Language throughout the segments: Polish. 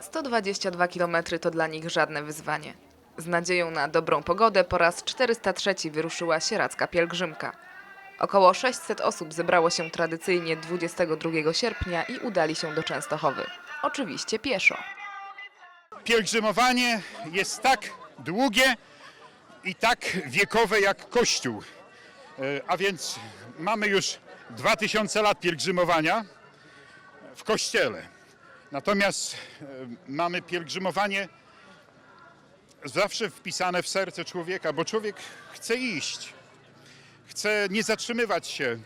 122 km to dla nich żadne wyzwanie. Z nadzieją na dobrą pogodę po raz 403 wyruszyła sieradzka pielgrzymka. Około 600 osób zebrało się tradycyjnie 22 sierpnia i udali się do Częstochowy. Oczywiście pieszo. Pielgrzymowanie jest tak długie i tak wiekowe jak Kościół. E, A więc mamy już 2000 lat pielgrzymowania w Kościele. Natomiast e, mamy pielgrzymowanie zawsze wpisane w serce człowieka, bo człowiek chce iść, chce nie zatrzymywać się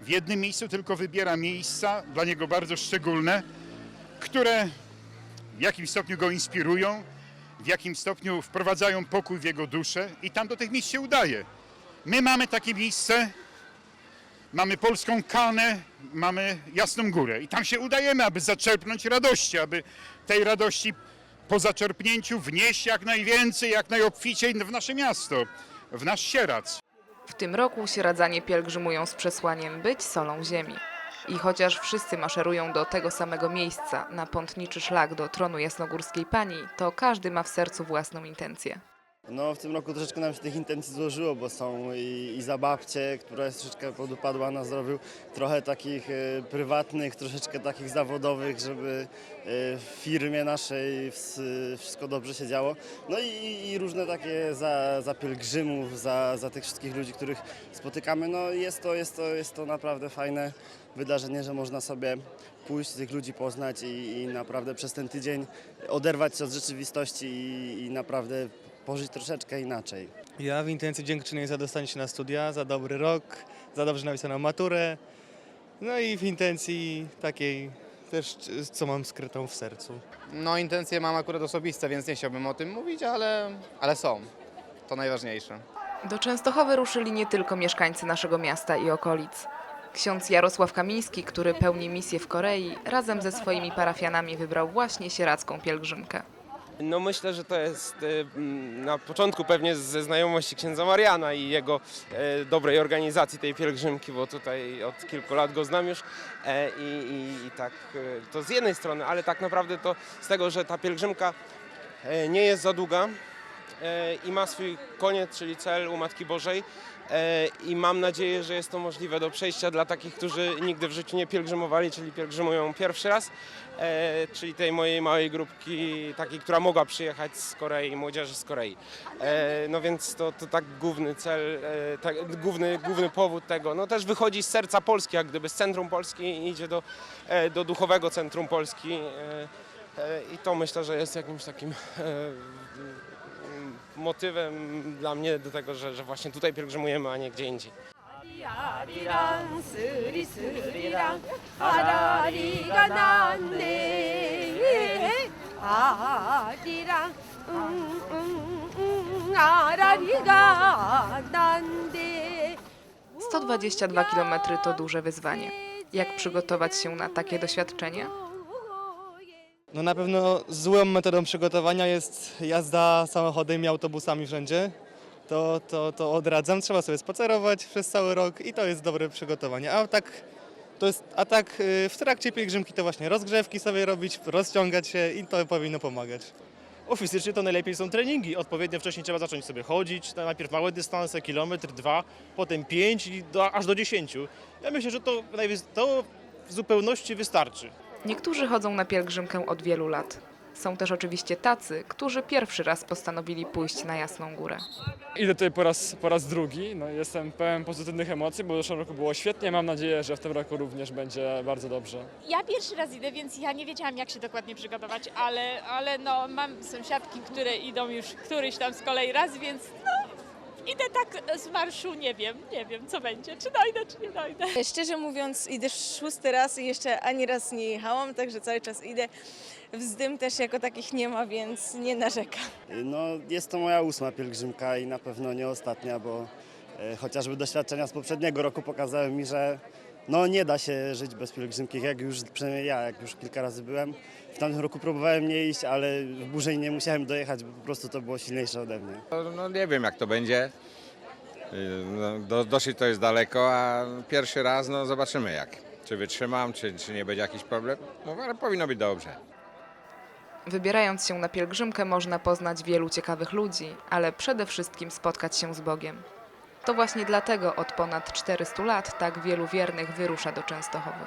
w jednym miejscu, tylko wybiera miejsca dla niego bardzo szczególne, które w jakim stopniu go inspirują, w jakim stopniu wprowadzają pokój w jego duszę i tam do tych miejsc się udaje. My mamy takie miejsce, mamy polską kanę, mamy Jasną Górę i tam się udajemy, aby zaczerpnąć radości, aby tej radości po zaczerpnięciu wnieść jak najwięcej, jak najobficiej w nasze miasto, w nasz Sierac. W tym roku sieradzanie pielgrzymują z przesłaniem być solą ziemi. I chociaż wszyscy maszerują do tego samego miejsca, na pątniczy szlak do tronu jasnogórskiej pani, to każdy ma w sercu własną intencję. No w tym roku troszeczkę nam się tych intencji złożyło, bo są i, i zabawcie, która jest troszeczkę podupadła na zdrowiu, trochę takich e, prywatnych, troszeczkę takich zawodowych, żeby e, w firmie naszej ws- wszystko dobrze się działo. No i, i różne takie za, za pielgrzymów, za, za tych wszystkich ludzi, których spotykamy. No jest to, jest to, jest to naprawdę fajne wydarzenie, że można sobie pójść, tych ludzi poznać i, i naprawdę przez ten tydzień oderwać się od rzeczywistości i, i naprawdę pożyć troszeczkę inaczej. Ja w intencji dziękczynię za dostanie się na studia, za dobry rok, za dobrze napisaną maturę. No i w intencji takiej też, co mam skrytą w sercu. No intencje mam akurat osobiste, więc nie chciałbym o tym mówić, ale, ale są. To najważniejsze. Do Częstochowy ruszyli nie tylko mieszkańcy naszego miasta i okolic. Ksiądz Jarosław Kamiński, który pełni misję w Korei, razem ze swoimi parafianami wybrał właśnie sieradzką pielgrzymkę. No myślę, że to jest e, m, na początku pewnie ze znajomości księdza Mariana i jego e, dobrej organizacji tej pielgrzymki, bo tutaj od kilku lat go znam już. E, i, i, i tak e, to z jednej strony, ale tak naprawdę to z tego, że ta pielgrzymka e, nie jest za długa i ma swój koniec, czyli cel u Matki Bożej. E, i mam nadzieję, że jest to możliwe do przejścia dla takich, którzy nigdy w życiu nie pielgrzymowali, czyli pielgrzymują pierwszy raz, e, czyli tej mojej małej grupki, takiej, która mogła przyjechać z Korei, młodzieży z Korei. E, no więc to, to tak główny cel, e, tak, główny, główny powód tego, no też wychodzi z serca Polski, jak gdyby z centrum Polski i idzie do, e, do duchowego centrum Polski. E, e, i to myślę, że jest jakimś takim e, motywem dla mnie do tego, że, że właśnie tutaj pielgrzymujemy, a nie gdzie indziej. Sto dwadzieścia dwa to duże wyzwanie. Jak przygotować się na takie doświadczenie? No na pewno złą metodą przygotowania jest jazda samochodem i autobusami wszędzie. To, to, to odradzam. Trzeba sobie spacerować przez cały rok i to jest dobre przygotowanie. A tak, to jest, a tak y, w trakcie pielgrzymki to właśnie rozgrzewki sobie robić, rozciągać się i to powinno pomagać. O fizycznie to najlepiej są treningi. Odpowiednio wcześniej trzeba zacząć sobie chodzić, na- najpierw małe dystanse, kilometr, dwa, potem pięć i do, aż do dziesięciu. Ja myślę, że to, to w zupełności wystarczy. Niektórzy chodzą na pielgrzymkę od wielu lat. Są też oczywiście tacy, którzy pierwszy raz postanowili pójść na Jasną Górę. Idę tutaj po raz, po raz drugi. No, jestem pełen pozytywnych emocji, bo w zeszłym roku było świetnie. Mam nadzieję, że w tym roku również będzie bardzo dobrze. Ja pierwszy raz idę, więc ja nie wiedziałam, jak się dokładnie przygotować, ale, ale no, mam sąsiadki, które idą już któryś tam z kolei raz, więc no, idę tak z marszu, nie wiem, nie wiem, co będzie, czy dojdę, czy nie dojdę. Szczerze mówiąc idę szósty raz i jeszcze ani raz nie jechałam, także cały czas idę. Wzdym też jako takich nie ma, więc nie narzekam. No jest to moja ósma pielgrzymka i na pewno nie ostatnia, bo e, chociażby doświadczenia z poprzedniego roku pokazały mi, że no nie da się żyć bez pielgrzymki, jak już przynajmniej ja, jak już kilka razy byłem. W tamtym roku próbowałem nie iść, ale w Burzej nie musiałem dojechać, bo po prostu to było silniejsze ode mnie. No nie wiem jak to będzie. Y, No, do, dosyć to jest daleko, a pierwszy raz no zobaczymy jak. Czy wytrzymam, czy, czy nie będzie jakiś problem. No ale powinno być dobrze. Wybierając się na pielgrzymkę można poznać wielu ciekawych ludzi, ale przede wszystkim spotkać się z Bogiem. To właśnie dlatego od ponad 400 lat tak wielu wiernych wyrusza do Częstochowy.